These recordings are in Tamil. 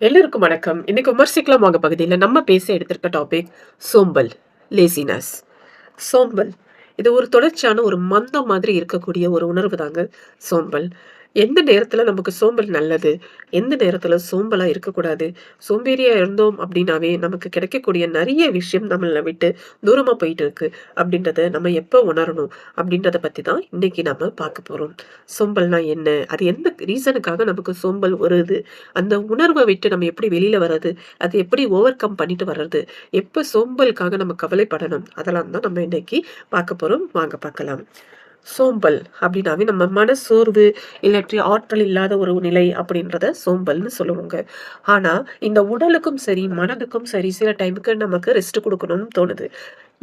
எல்லோருக்கும் வணக்கம். இன்னைக்கு விமர்சிக்கலாம் வாங்க பகுதியில நம்ம பேச எடுத்திருக்க டாபிக் சோம்பல், லேசினஸ். சோம்பல். இது ஒரு தொடர்ச்சியான ஒரு மந்தம் மாதிரி இருக்கக்கூடிய ஒரு உணர்வு தாங்க சோம்பல். எந்த நேரத்தில் நமக்கு சோம்பல் நல்லது, எந்த நேரத்தில் சோம்பலாக இருக்கக்கூடாது. சோம்பேறியாக இருந்தோம் அப்படின்னாவே நமக்கு கிடைக்கக்கூடிய நிறைய விஷயம் நம்மள விட்டு தூரமாக போயிட்டு இருக்கு அப்படின்றத நம்ம எப்போ உணரணும் அப்படின்றத பற்றி தான் இன்னைக்கு நம்ம பார்க்க போகிறோம் சோம்பல்னா என்ன? அது எந்த ரீசனுக்காக நமக்கு சோம்பல் வருது? அந்த உணர்வை விட்டு நம்ம எப்படி வெளியில் வர்றது? அது எப்படி ஓவர் கம் பண்ணிட்டு வர்றது? எப்போ சோம்பலுக்காக நம்ம கவலைப்படணும்? அதெல்லாம் தான் நம்ம இன்னைக்கு பார்க்க போகிறோம் வாங்க பார்க்கலாம். சோம்பல் அப்படின்னாவே நம்ம மன சோர்வு இல்லாட்டி ஆற்றல் இல்லாத ஒரு நிலை அப்படின்றத சோம்பல்னு சொல்லுவோங்க. ஆனா, இந்த உடலுக்கும் சரி, மனதுக்கும் சரி சில டைமுக்கு நமக்கு ரெஸ்ட் குடுக்கணும்னு தோணுது.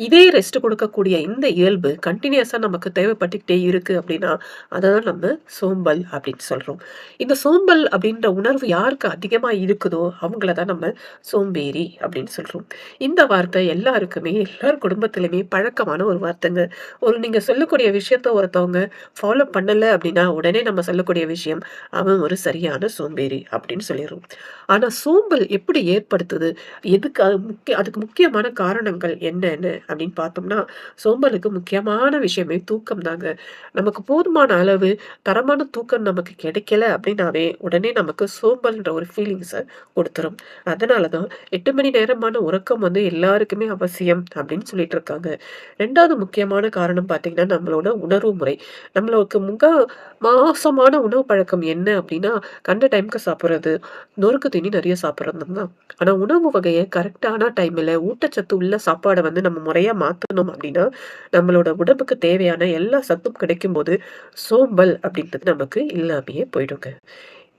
இதே ரெஸ்ட் கொடுக்கக்கூடிய இந்த இயல்பு கண்டினியூஸாக நமக்கு தேவைப்பட்டுக்கிட்டே இருக்குது அப்படின்னா, அதை தான் நம்ம சோம்பல் அப்படின்னு சொல்கிறோம் இந்த சோம்பல் அப்படின்ற உணர்வு யாருக்கு அதிகமாக இருக்குதோ, அவங்கள தான் நம்ம சோம்பேறி அப்படின்னு சொல்கிறோம் இந்த வார்த்தை எல்லாருக்குமே, எல்லார் குடும்பத்திலுமே பழக்கமான ஒரு வார்த்தைங்க. ஒரு நீங்கள் சொல்லக்கூடிய விஷயத்த ஒருத்தவங்க ஃபாலோ பண்ணலை அப்படின்னா, உடனே நம்ம சொல்லக்கூடிய விஷயம், "அவன் ஒரு சரியான சோம்பேறி" அப்படின்னு சொல்லிடுறோம் ஆனால் சோம்பல் எப்படி ஏற்படுத்துது? எதுக்கு அது முக்கிய அதுக்கு முக்கியமான காரணங்கள் என்னன்னு அப்படின்னு பார்த்தோம்னா, சோம்பலுக்கு முக்கியமான விஷயமே தூக்கம் தாங்க. நமக்கு போதுமான அளவு தரமான தூக்கம் நமக்கு கிடைக்கல அப்படின்னாவே, உடனே நமக்கு சோம்பல்ன்ற ஒரு ஃபீலிங்ஸை கொடுத்துரும் அதனால தான் எட்டு மணி நேரமான உறக்கம் வந்து எல்லாருக்குமே அவசியம் அப்படின்னு சொல்லிட்டு இருக்காங்க. ரெண்டாவது முக்கியமான காரணம் பார்த்தீங்கன்னா, நம்மளோட உணர்வு முறை. நம்மளுக்கு முக மாசமான உணவு பழக்கம் என்ன அப்படின்னா, கண்ட டைம்க்கு சாப்பிட்றது நொறுக்கு தீனி நிறைய சாப்பிட்றது தான். ஆனால் உணவு வகையை கரெக்டான டைமில் ஊட்டச்சத்து உள்ள சாப்பாடை வந்து நம்ம முறையாக மாற்றணும் அப்படின்னா, நம்மளோட உடம்புக்கு தேவையான எல்லா சத்தும் கிடைக்கும்போது, சோம்பல் அப்படின்றது நமக்கு இல்லாமையே போயிடுங்க.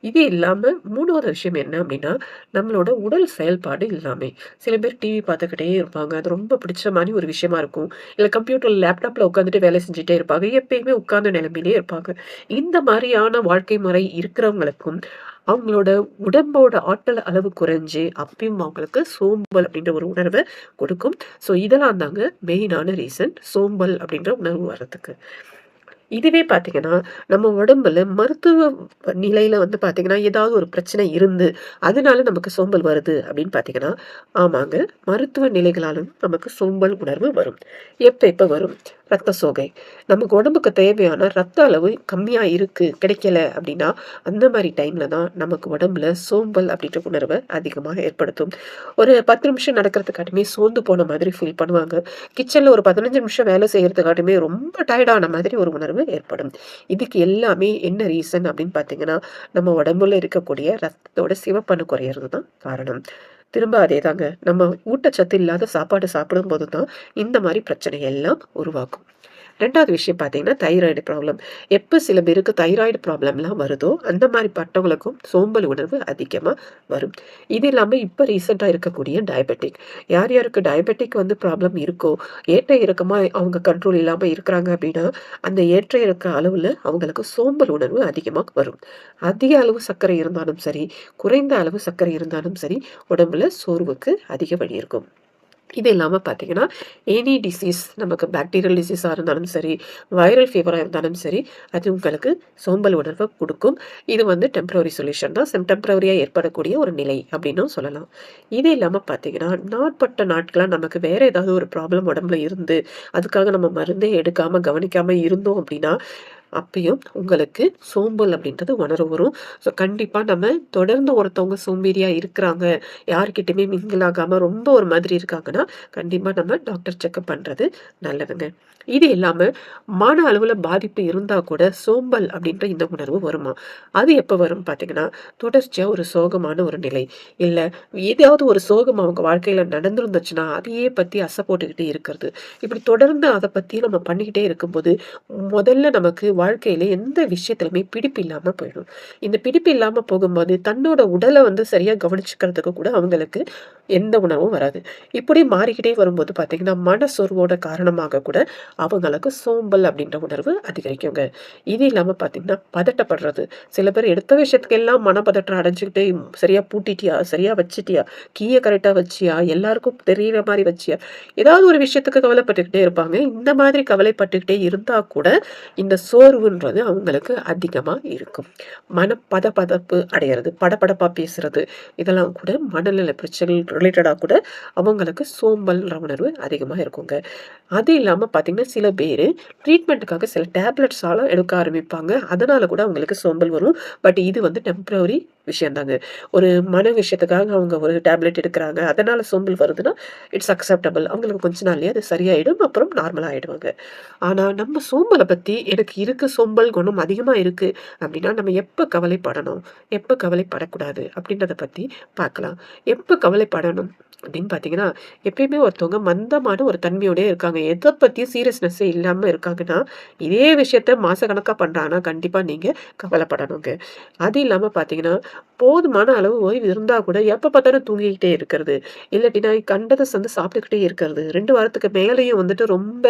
இது இல்லாமல் மூணாவது விஷயம் என்ன அப்படின்னா, நம்மளோட உடல் செயல்பாடு இல்லாமல் சில பேர் டிவி பார்த்துக்கிட்டே இருப்பாங்க. அது ரொம்ப பிடிச்ச மாதிரி ஒரு விஷயமா இருக்கும். இல்லை கம்ப்யூட்டர், லேப்டாப்பில் உட்காந்துட்டு வேலை செஞ்சுட்டே இருப்பாங்க. எப்பயுமே உட்கார்ந்த நிலைமையிலே இருப்பாங்க. இந்த மாதிரியான வாழ்க்கை முறை இருக்கிறவங்களுக்கும், அவங்களோட உடம்போட ஆற்றல் அளவு குறைஞ்சு, அப்பயும் அவங்களுக்கு சோம்பல் அப்படின்ற ஒரு உணர்வை கொடுக்கும். ஸோ இதெல்லாம் தாங்க மெயினான ரீசன் சோம்பல் அப்படின்ற உணர்வு வர்றதுக்கு. இதுவே பார்த்திங்கன்னா நம்ம உடம்புல மருத்துவ நிலையில் வந்து பார்த்திங்கன்னா ஏதாவது ஒரு பிரச்சனை இருந்து, அதனால நமக்கு சோம்பல் வருது அப்படின்னு பார்த்தீங்கன்னா, ஆமாங்க. மருத்துவ நிலைகளாலும் நமக்கு சோம்பல் உணர்வு வரும். எப்போ எப்போ வரும்? ரத்த சோகை. நமக்கு உடம்புக்கு தேவையான ரத்த அளவு கம்மியாக இருக்குது கிடைக்கல அப்படின்னா, அந்த மாதிரி டைமில் தான் நமக்கு உடம்புல சோம்பல் அப்படின்ற உணர்வை அதிகமாக ஏற்படுத்தும். ஒரு 10 நிமிஷம் நடக்கிறதுக்காட்டுமே சோர்ந்து போன மாதிரி ஃபீல் பண்ணுவாங்க. கிச்சனில் ஒரு 15 நிமிஷம் வேலை செய்கிறதுக்காட்டுமே ரொம்ப டயர்டான மாதிரி ஒரு உணர்வு ஏற்படும். இதுக்கு எல்லாமே என்ன ரீசன் அப்படின்னு பார்த்தீங்கன்னா, நம்ம உடம்புல இருக்கக்கூடிய ரத்தத்தோட சிவப்பணு குறையிறது தான் காரணம். திரும்ப அதேதாங்க. நம்ம ஊட்டச்சத்து இல்லாத சாப்பாடு சாப்பிடும்போது தான் இந்த மாதிரி பிரச்சனை எல்லாம் உருவாகும். ரெண்டாவது விஷயம் பார்த்தீங்கன்னா, தைராய்டு ப்ராப்ளம். எப்போ சில பேருக்கு தைராய்டு ப்ராப்ளம்லாம் வருதோ, அந்த மாதிரி பட்டவங்களுக்கும் சோம்பல் உணர்வு அதிகமாக வரும். இது இல்லாமல் இப்போ ரீசெண்டாக இருக்கக்கூடிய டயபெட்டிக். யார் யாருக்கு டயபெட்டிக் வந்து ப்ராப்ளம் இருக்கோ, ஏற்ற இறக்கமாக அவங்க கண்ட்ரோல் இல்லாமல் இருக்கிறாங்க அப்படின்னா, அந்த ஏற்ற இறக்க அளவில் அவங்களுக்கு சோம்பல் உணர்வு அதிகமாக வரும். அதிக அளவு சர்க்கரை இருந்தாலும் சரி, குறைந்த அளவு சர்க்கரை இருந்தாலும் சரி, உடம்புல சோர்வுக்கு அதிக வழி இருக்கும். இது இல்லாமல் பார்த்தீங்கன்னா, எனி டிசீஸ் நமக்கு பாக்டீரியல் டிசீஸாக இருந்தாலும் சரி, வைரல் ஃபீவராக இருந்தாலும் சரி, அது உங்களுக்கு சோம்பல் உணர்வை கொடுக்கும் இது வந்து டெம்பரரி சொல்யூஷன் தான். செம் டெம்ப்ரவரியாக ஏற்படக்கூடிய ஒரு நிலை அப்படின்னும் சொல்லலாம். இது இல்லாமல் பார்த்தீங்கன்னா, நாட்பட்ட நாட்களாக நமக்கு வேறு ஏதாவது ஒரு ப்ராப்ளம் உடம்புல இருந்து, அதுக்காக நம்ம மருந்தே எடுக்காமல் கவனிக்காமல் இருந்தோம் அப்படின்னா, அப்பயும் உங்களுக்கு சோம்பல் அப்படின்றது உணர்வு வரும். ஸோ கண்டிப்பா நம்ம தொடர்ந்து ஒருத்தவங்க சோம்பேறியா இருக்கிறாங்க, யார்கிட்டையுமே மிங்கிள் ஆகாம ரொம்ப ஒரு மாதிரி இருக்காங்கன்னா, கண்டிப்பா நம்ம டாக்டர் செக்கப் பண்றது நல்லதுங்க. இது இல்லாம மன அளவுல பாதிப்பு இருந்தா கூட சோம்பல் அப்படின்ற இந்த உணர்வு வருமாம். அது எப்போ வரும் பார்த்தீங்கன்னா, தொடர்ச்சியாக ஒரு சோகமான ஒரு நிலை, இல்ல ஏதாவது ஒரு சோகம் அவங்க வாழ்க்கையில நடந்துருந்துச்சுன்னா அதையே பத்தி அசை போட்டுக்கிட்டே இருக்கிறது. இப்படி தொடர்ந்து அதை பற்றி நம்ம பண்ணிக்கிட்டே இருக்கும்போது, முதல்ல நமக்கு வாழ்க்கையில எந்த விஷயத்திலுமே பிடிப்பு இல்லாம போயிடும். இந்த பிடிப்பு இல்லாம போகும்போது, தன்னோட உடலை வந்து சரியா கவனிச்சுக்கிறதுக்கு கூட அவங்களுக்கு எந்த உணவும் வராது. இப்படி மாறிக்கிட்டே வரும்போது பார்த்தீங்கன்னா, மனசோர்வோட காரணமாக கூட அவங்களுக்கு சோம்பல் அப்படின்ற உணர்வு அதிகரிக்குங்க. இது இல்லாம பார்த்தீங்கன்னா, பதட்டப்படுறது. சில பேர் எடுத்த விஷயத்துக்கெல்லாம் மனப்பதற்றம் அடைஞ்சுக்கிட்டு, சரியா பூட்டிட்டியா? சரியா வச்சுட்டியா? கீயை கரெக்டாக வச்சியா? எல்லாருக்கும் தெரியிற மாதிரி வச்சியா? ஏதாவது ஒரு விஷயத்துக்கு கவலைப்பட்டுக்கிட்டே இருப்பாங்க. இந்த மாதிரி கவலைப்பட்டுக்கிட்டே இருந்தா கூட, இந்த சோ உணர்வுன்றது அவங்களுக்கு அதிகமாக இருக்கும். மன பதபதப்பு அடையிறது படபடப்பாக பேசுகிறது இதெல்லாம் கூட மனநல பிரச்சனைகள் ரிலேட்டடாக கூட அவங்களுக்கு சோம்பல்ன்ற உணர்வு அதிகமாக இருக்குங்க. அது இல்லாமல் பார்த்திங்கன்னா சில பேர் ட்ரீட்மெண்ட்டுக்காக சில டேப்லெட்ஸால எடுக்க ஆரம்பிப்பாங்க. அதனால் கூட அவங்களுக்கு சோம்பல் வரும். பட் இது வந்து டெம்ப்ரவரி விஷயந்தாங்க ஒரு மன விஷயத்துக்காக அவங்க ஒரு டேப்லெட் எடுக்கிறாங்க. அதனால் சோம்பல் வருதுன்னா இட்ஸ் அக்செப்டபிள் அவங்களுக்கு கொஞ்ச நாள்லேயே அது சரியாயிடும் அப்புறம் நார்மலாக ஆகிடுவாங்க ஆனால் நம்ம சோம்பலை பற்றி எனக்கு இருக்க சோம்பல் குணம் அதிகமாக இருக்குது அப்படின்னா நம்ம எப்போ கவலைப்படணும்? எப்போ கவலைப்படக்கூடாது? அப்படின்றத பற்றி பார்க்கலாம். எப்போ கவலைப்படணும் அப்படின்னு பார்த்தீங்கன்னா எப்பயுமே ஒருத்தவங்க மந்தமான ஒரு தன்மையோடய இருக்காங்க. எதை பற்றியும் சீரியஸ்னஸ்ஸே இல்லாமல் இருக்காங்கன்னா இதே விஷயத்த மாசக்கணக்காக பண்ணுறாங்கன்னா கண்டிப்பாக நீங்கள் கவலைப்படணுங்க. அது இல்லாமல் பார்த்தீங்கன்னா போதுமான அளவு ஓய்வு இருந்தால் கூட எப்போ பார்த்தாலும் தூங்கிக்கிட்டே இருக்கிறது. இல்லாட்டினா கண்டதை வந்து சாப்பிட்டுக்கிட்டே இருக்கிறது. ரெண்டு வாரத்துக்கு மேலேயும் வந்துட்டு ரொம்ப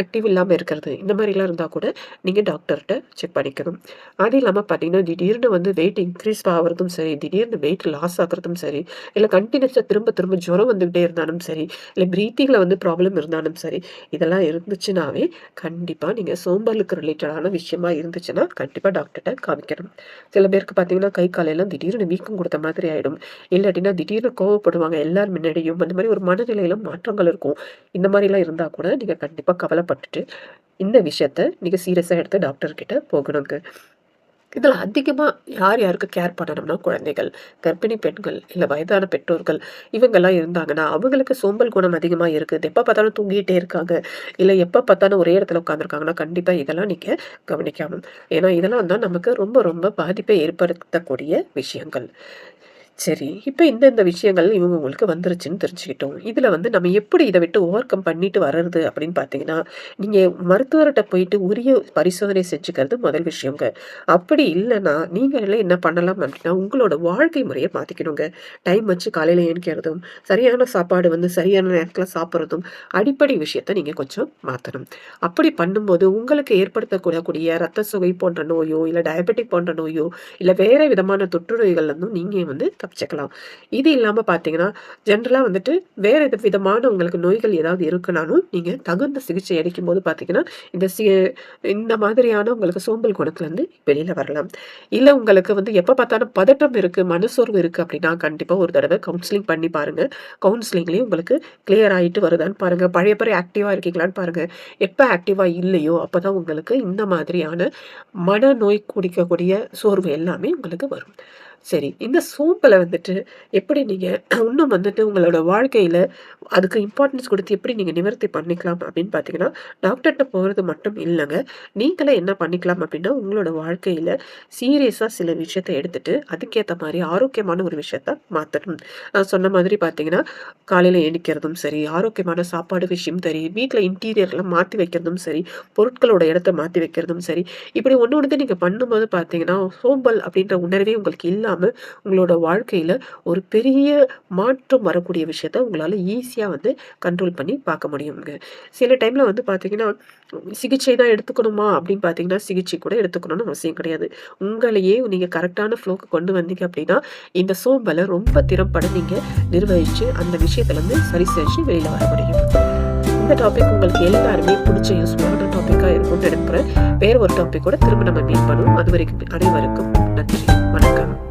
ஆக்டிவ் இல்லாமல் இருக்கிறது. இந்த மாதிரிலாம் இருந்தால் கூட நீங்கள் டாக்டர்கிட்ட செக் பண்ணிக்கணும். அது இல்லாமல் பார்த்தீங்கன்னா திடீர்னு வந்து வெயிட் இன்க்ரீஸ் ஆகிறதும் சரி திடீர்னு வெயிட் லாஸ் ஆகிறதும் சரி இல்லை கண்டினியூஸாக திரும்ப திரும்ப ஜுரம் வந்துக்கிட்டே இருந்தாலும் சரி இல்லை ப்ரீத்திங்கில் வந்து ப்ராப்ளம் இருந்தாலும் சரி இதெல்லாம் இருந்துச்சுனாவே கண்டிப்பாக நீங்கள் சோம்பலுக்கு ரிலேட்டடான விஷயமா இருந்துச்சுன்னா கண்டிப்பாக டாக்டர்கிட்ட காமிக்கணும். சில பேருக்கு பார்த்தீங்கன்னா கை எல்லாம் திடீர்னு வீக்கம் கொடுத்த மாதிரி ஆகிடும் இல்லாட்டினா திடீர்னு கோவப்படுவாங்க எல்லார் முன்னாடியும். அந்த மாதிரி ஒரு மனநிலையில மாற்றங்கள் இருக்கும். இந்த மாதிரிலாம் இருந்தால் கூட நீங்கள் கண்டிப்பாக கவலைப்பட்டுட்டு இந்த விஷயத்த நீங்கள் சீரியஸாக எடுத்து டாக்டர்கிட்ட போகணுங்க. இதில் அதிகமாக யார் யாருக்கு கேர் பண்ணணும்னா குழந்தைகள் கர்ப்பிணி பெண்கள் இல்லை வயதான பெற்றோர்கள் இவங்கெல்லாம் இருந்தாங்கன்னா அவங்களுக்கு சோம்பல் குணம் அதிகமாக இருக்குது. எப்போ பார்த்தாலும் தூங்கிட்டே இருக்காங்க. இல்லை எப்போ பார்த்தாலும் ஒரே இடத்துல உட்காந்துருக்காங்கன்னா கண்டிப்பாக இதெல்லாம் நீங்கள் கவனிக்காமல் ஏன்னா இதெல்லாம் தான் நமக்கு ரொம்ப ரொம்ப பாதிப்பை ஏற்படுத்தக்கூடிய விஷயங்கள். சரி இப்போ இந்தந்த விஷயங்கள் இவங்க உங்களுக்கு வந்துருச்சுன்னு தெரிஞ்சுக்கிட்டோம். இதில் வந்து நம்ம எப்படி இதை விட்டு ஓவர் கம் பண்ணிட்டு வர்றது அப்படின்னு பார்த்தீங்கன்னா நீங்கள் மருத்துவர்கிட்ட போயிட்டு உரிய பரிசோதனை செஞ்சுக்கிறது முதல் விஷயங்க. அப்படி இல்லைன்னா நீங்கள் என்ன பண்ணலாம் அப்படின்னா உங்களோட வாழ்க்கை முறையை மாற்றிக்கணுங்க டைம் வச்சு காலையில் ஏன்கிறதும் சரியான சாப்பாடு வந்து சரியான நேரத்தில் சாப்பிட்றதும் அடிப்படை விஷயத்த நீங்கள் கொஞ்சம் மாற்றணும் அப்படி பண்ணும்போது உங்களுக்கு ஏற்படுத்தக்கூடக்கூடிய ரத்த சுகை போன்ற நோயோ இல்லை டயபெட்டிக் போன்ற நோயோ இல்லை வேறு விதமான தொற்று நோய்கள்லேருந்தும் நீங்கள் வந்து தப்பிச்சுக்கலாம் இது இல்லாமல் பார்த்தீங்கன்னா ஜென்ரலாக வந்துட்டு வேறு எது விதமான உங்களுக்கு நோய்கள் ஏதாவது இருக்குனாலும் நீங்கள் தகுந்த சிகிச்சை அளிக்கும் போது பார்த்தீங்கன்னா இந்த சி இந்த மாதிரியான உங்களுக்கு சோம்பல் குணத்துலேருந்து வெளியில் வரலாம். இல்லை உங்களுக்கு வந்து எப்போ பார்த்தாலும் பதட்டம் இருக்குது மனசோர்வு இருக்குது அப்படின்னா கண்டிப்பாக ஒரு தடவை கவுன்சிலிங் பண்ணி பாருங்கள் கவுன்சிலிங்லேயும் உங்களுக்கு கிளியர் ஆகிட்டு வருதான்னு பாருங்கள் பழைய பழைய ஆக்டிவாக இருக்கீங்களான்னு பாருங்கள் எப்போ ஆக்டிவாக இல்லையோ அப்போ தான் உங்களுக்கு இந்த மாதிரியான மனநோய் குடிக்கக்கூடிய சோர்வு எல்லாமே உங்களுக்கு வரும். சரி இந்த சோம்பலை வந்துட்டு எப்படி நீங்கள் இன்னும் வந்துட்டு உங்களோட வாழ்க்கையில் அதுக்கு இம்பார்ட்டன்ஸ் கொடுத்து எப்படி நீங்கள் நிவர்த்தி பண்ணிக்கலாம் அப்படின்னு பார்த்தீங்கன்னா டாக்டர்கிட்ட போகிறது மட்டும் இல்லைங்க. நீங்களே என்ன பண்ணிக்கலாம் அப்படின்னா உங்களோட வாழ்க்கையில் சீரியஸாக சில விஷயத்த எடுத்துட்டு அதுக்கேற்ற மாதிரி ஆரோக்கியமான ஒரு விஷயத்த மாற்றணும் நான் சொன்ன மாதிரி பார்த்தீங்கன்னா காலையில் எணிக்கிறதும் சரி ஆரோக்கியமான சாப்பாடு விஷயம் சரி வீட்டில் இன்டீரியர்லாம் மாற்றி வைக்கிறதும் சரி பொருட்களோட இடத்த மாற்றி வைக்கிறதும் சரி இப்படி ஒன்று ஒன்று நீங்கள் பண்ணும்போது பார்த்தீங்கன்னா சோம்பல் அப்படின்ற உணர்வே உங்களுக்கு இல்லாமல் இல்லாமல் உங்களோட வாழ்க்கையில் ஒரு பெரிய மாற்றம் வரக்கூடிய விஷயத்த உங்களால் ஈஸியாக வந்து கண்ட்ரோல் பண்ணி பார்க்க முடியுங்க. சில டைமில் வந்து பார்த்தீங்கன்னா சிகிச்சை தான் எடுத்துக்கணுமா? அப்படின்னு பார்த்தீங்கன்னா சிகிச்சை கூட எடுத்துக்கணும்னு அவசியம் கிடையாது. உங்களையே நீங்கள் கரெக்டான ஃப்ளோக்கு கொண்டு வந்தீங்க அப்படின்னா இந்த சோம்பலை ரொம்ப திறம்பட நீங்கள் நிர்வகித்து அந்த விஷயத்துலேருந்து சரி செஞ்சு வெளியில் வர முடியும். இந்த டாபிக் உங்களுக்கு எல்லாருமே பிடிச்ச யூஸ்ஃபுல்லான டாப்பிக்காக இருக்கும்னு நினைக்கிறேன். வேறு ஒரு டாபிக் கூட திரும்ப நம்ம மீட் பண்ணுவோம். அது வரைக்கும் அனைவருக்கும் நன்றி. வணக்கம்.